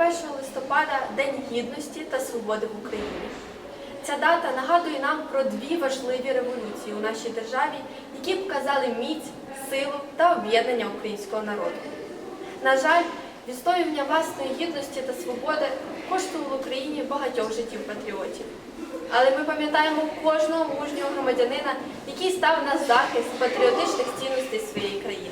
21 листопада День Гідності та Свободи в Україні. Ця дата нагадує нам про дві важливі революції у нашій державі, які показали міць, силу та об'єднання українського народу. На жаль, відстоювання власної гідності та свободи коштувало Україні багатьох життів патріотів. Але ми пам'ятаємо кожного мужнього громадянина, який став на захист патріотичних цінностей своєї країни.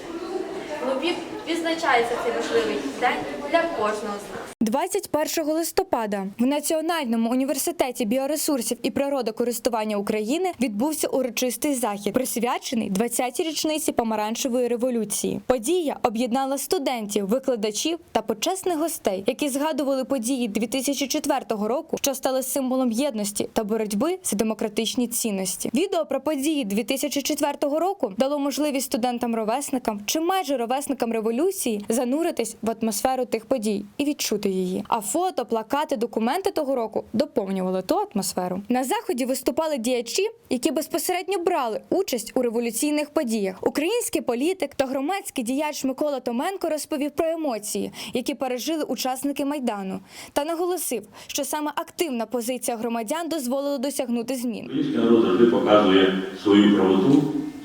Відзначається цей важливий день для кожного з нас. 21 листопада в Національному університеті біоресурсів і природокористування України відбувся урочистий захід, присвячений 20-й річниці помаранчевої революції. Подія об'єднала студентів, викладачів та почесних гостей, які згадували події 2004 року, що стали символом єдності та боротьби за демократичні цінності. Відео про події 2004 року дало можливість студентам-ровесникам чи майже ровесникам революції зануритись в атмосферу тих подій і відчути її. А фото, плакати, документи того року доповнювали ту атмосферу. На заході виступали діячі, які безпосередньо брали участь у революційних подіях. Український політик та громадський діяч Микола Томенко розповів про емоції, які пережили учасники майдану, та наголосив, що саме активна позиція громадян дозволила досягнути змін. Український народ завжди показує свою правоту,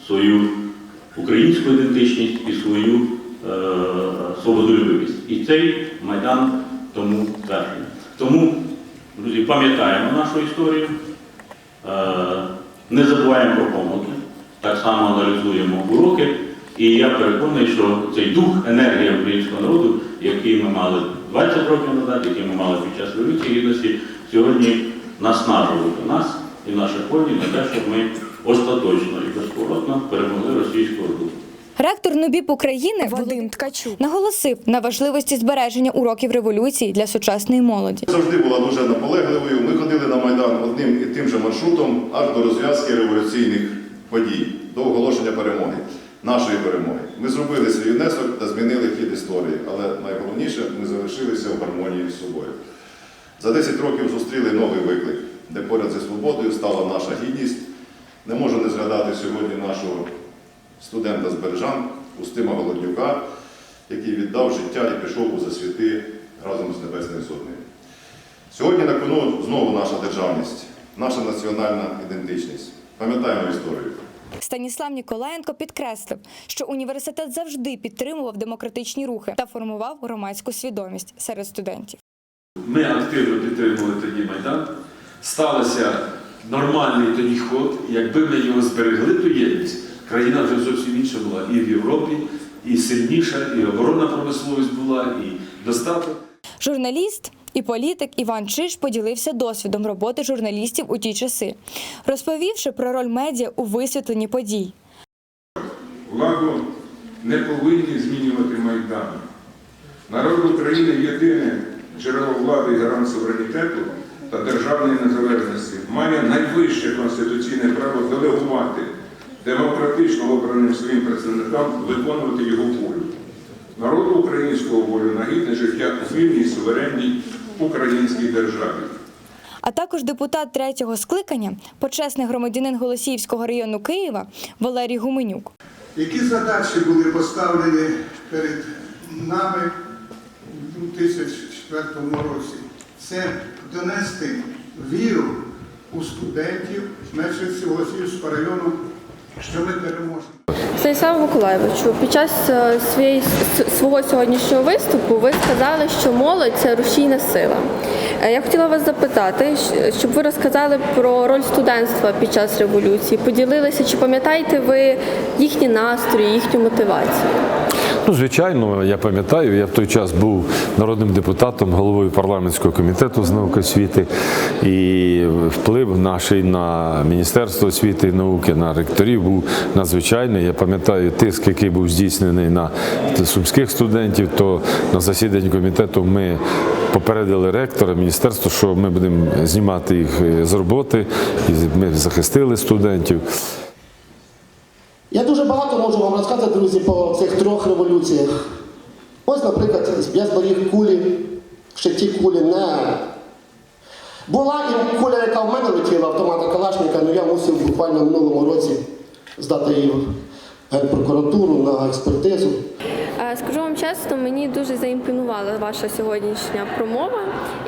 свою українську ідентичність і свою е, свободолюбивість. І цей майдан тому твердження. Тому, друзі, пам'ятаємо нашу історію, е, не забуваємо про помилки, так само аналізуємо уроки. І я переконаний, що цей дух, енергія українського народу, який ми мали 20 років назад, який ми мали під час революції гідності, сьогодні наснажують нас і наших воїнів на те, щоб ми остаточно і безповоротно перемогли російську орду. Ректор НУБІП України Вадим Ткачук наголосив на важливості збереження уроків революції для сучасної молоді. Завжди була дуже наполегливою. Ми ходили на Майдан одним і тим же маршрутом аж до розв'язки революційних подій, до оголошення перемоги, нашої перемоги. Ми зробили свій внесок та змінили хід історії, але найголовніше ми залишилися в гармонії з собою. За 10 років зустріли новий виклик, де поряд зі свободою стала наша гідність. Не можу не згадати сьогодні нашого студента з Бережан, Устима Голоднюка, який віддав життя і пішов у засвіти разом з Небесною Сотнею. Сьогодні на кону знову наша державність, наша національна ідентичність. Пам'ятаємо історію. Станіслав Ніколаєнко підкреслив, що університет завжди підтримував демократичні рухи та формував громадську свідомість серед студентів. Ми активно підтримували тоді Майдан. Стався нормальний тоді ход. Якби ми його зберегли, ту єдність, країна вже зовсім інша була і в Європі, і сильніша, і оборонна промисловість була, і достаток. Журналіст і політик Іван Чиш поділився досвідом роботи журналістів у ті часи, розповівши про роль медіа у висвітленні подій. Владу не повинні змінювати Майдан. Народ України єдине джерело влади і гарант суверенітету та державної незалежності має найвище конституційне право делегувати демократично обраним своїм представникам виконувати його волю. Народу українського волю на гідне життя у вільній суверенній українській державі. А також депутат третього скликання, почесний громадянин Голосіївського району Києва Валерій Гуменюк. Які задачі були поставлені перед нами у 2004 році? Це донести віру у студентів мешканців Голосіївського району, що ми переможемо. Станіславу Миколаєвичу, під час е, своєї, свого сьогоднішнього виступу ви сказали, що молодь це рушійна сила. Е, Я хотіла вас запитати, щоб ви розказали про роль студентства під час революції, поділилися, чи пам'ятаєте ви їхні настрої, їхню мотивацію? Ну, звичайно, я пам'ятаю, я в той час був народним депутатом, головою парламентського комітету з науки освіти, і вплив наш на Міністерство освіти і науки, на ректорів був надзвичайний. Я пам'ятаю тиск, який був здійснений на сумських студентів, то на засіданні комітету ми попередили ректора міністерства, що ми будемо знімати їх з роботи, і ми захистили студентів. Я дуже багато можу вам розказати, друзі, по цих трьох революціях. Ось, наприклад, я зберіг кулі, ще ті кулі не. Була і куля, яка в мене летіла, автомата Калашника, але я мусив буквально в минулому році здати її Генпрокуратуру на експертизу. Е, Скажу вам чесно, мені дуже заімпонувала ваша сьогоднішня промова,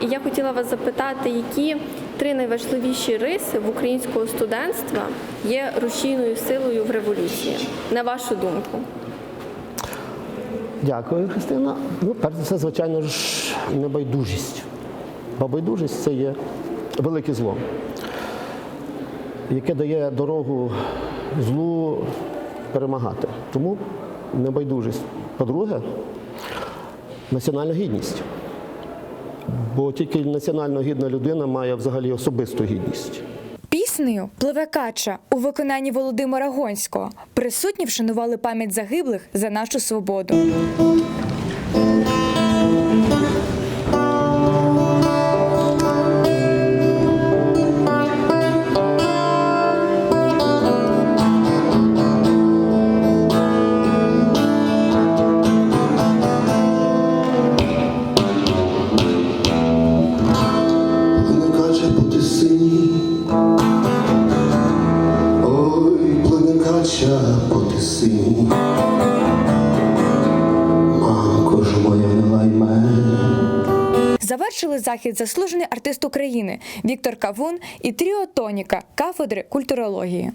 і я хотіла вас запитати, які три найважливіші риси в українського студентства є рушійною силою в революції, на вашу думку? Дякую, Христина. Ну, перш за все, звичайно ж, небайдужість. Бо байдужість це є велике зло, яке дає дорогу злу перемагати. Тому небайдужість. По-друге, національна гідність. Бо тільки національно гідна людина має взагалі особисту гідність. Піснею Пливе кача у виконанні Володимира Гонського присутні вшанували пам'ять загиблих за нашу свободу. Завершили захід заслужений артист України Віктор Кавун і Тріо Тоніка кафедри культурології.